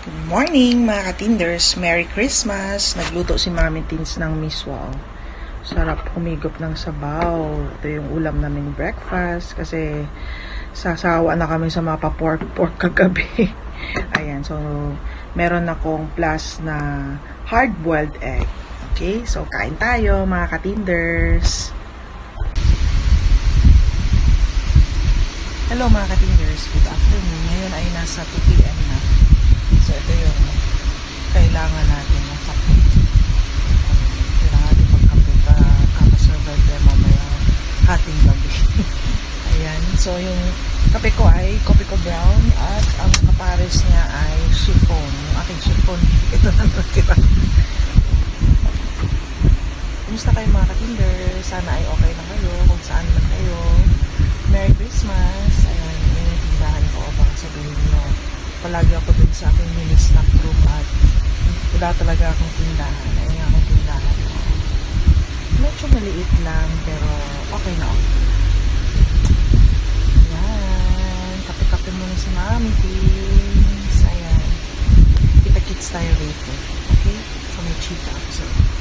Good morning mga katinders. Merry Christmas. Nagluto si Mami Tins ng miswa. oh. Sarap umigop ng sabaw. Ito yung ulam namin breakfast kasi sasawa na kami sa mga pork-pork kagabi. Ayan, so meron akong plus na hard-boiled egg. Okay, so kain tayo mga katinders. Hello mga katinders, good afternoon. Ngayon ay nasa 2 p.m. na. So ito yung kailangan natin ng kape. Kailangan natin magkape pa kakasurvive tayo mamaya hating gabi. Ayan, so yung kape ko ay kopi ko brown at ang kapares niya ay chiffon. Yung aking chiffon, ito na natira. Kumusta kayo mga katinders? Sana ay okay na kayo kung saan palagi ako dun sa aking mini snack room at wala talaga akong tindahan. Ayan yung aking tindahan. Medyo maliit lang, pero okay na okay. Ayan, kape-kape muna si Mami Tins. Ayan, kita-kits tayo later. Okay? So may ako sa